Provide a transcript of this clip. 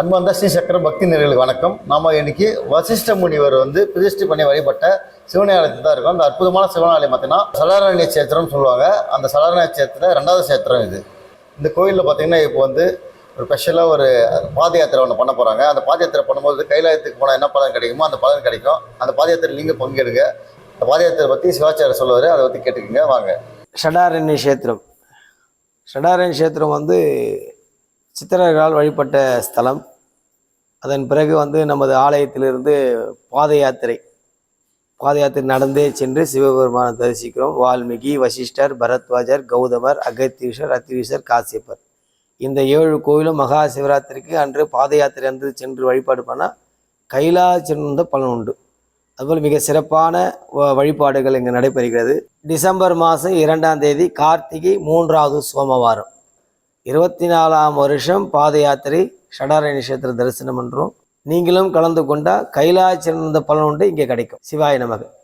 அன்பார்ந்த ஸ்ரீ சக்கர பக்தி நேர்களுக்கு வணக்கம். நாம இன்னைக்கு வசிஷ்ட முனிவர் வந்து பிரதிஷ்டை பண்ணி வழிபட்ட சிவனாலயத்தில் தான் இருக்கும். அந்த அற்புதமான சிவனாலயம் பார்த்தீங்கன்னா சலாரணி சேத்திரம்னு சொல்லுவாங்க. அந்த சலாரணி சேத்திரம் ரெண்டாவது சேத்திரம் இது. இந்த கோயிலில் பார்த்தீங்கன்னா இப்போ வந்து ஒரு ஸ்பெஷலாக ஒரு பாத யாத்திரை ஒன்று பண்ண போகிறாங்க அந்த பாத யாத்திரை பண்ணும்போது கைலாயத்துக்கு போனால் என்ன பலன் கிடைக்குமோ அந்த பலன் கிடைக்கும். அந்த பாத யாத்திரை நீங்கள் பங்கெடுங்க. அந்த பாத யாத்திரை பற்றி சிவாச்சாரியர் சொல்லுவார். அதை பற்றி கேட்டுக்கோங்க. வாங்க. ஷடாரண்ய சேத்திரம் ஷடாரண்ய சேத்திரம் வந்து சித்திரர்களால் வழிபட்ட ஸ்தலம். அதன் பிறகு வந்து நமது ஆலயத்திலிருந்து பாத யாத்திரை பாத யாத்திரை நடந்தே சென்று சிவபெருமானை தரிசிக்கிறோம். வால்மீகி வசிஷ்டர் பரத்வாஜர் கௌதமர் அகத்தீஷர் அத்திரீஷர் காசியப்பர். இந்த ஏழு கோயிலும் மகா சிவராத்திரிக்கு அன்று பாத யாத்திரை அன்று சென்று வழிபாடு பண்ணால் கைலாசிருந்த பலன் உண்டு. அதுபோல் மிக சிறப்பான வ- வழிபாடுகள் இங்கு நடைபெறுகிறது. டிசம்பர் மாதம் இரண்டாம் தேதி கார்த்திகை மூன்றாவது சோமவாரம். இருபத்தி நாலாம் வருஷம் பாத யாத்திரை ஷடாரணி நட்சத்திர தரிசனம் என்றும் நீங்களும் கலந்து கொண்டால் கைலாச்சிறந்த பலன் உண்டு இங்கே கிடைக்கும். சிவாய நமக்கு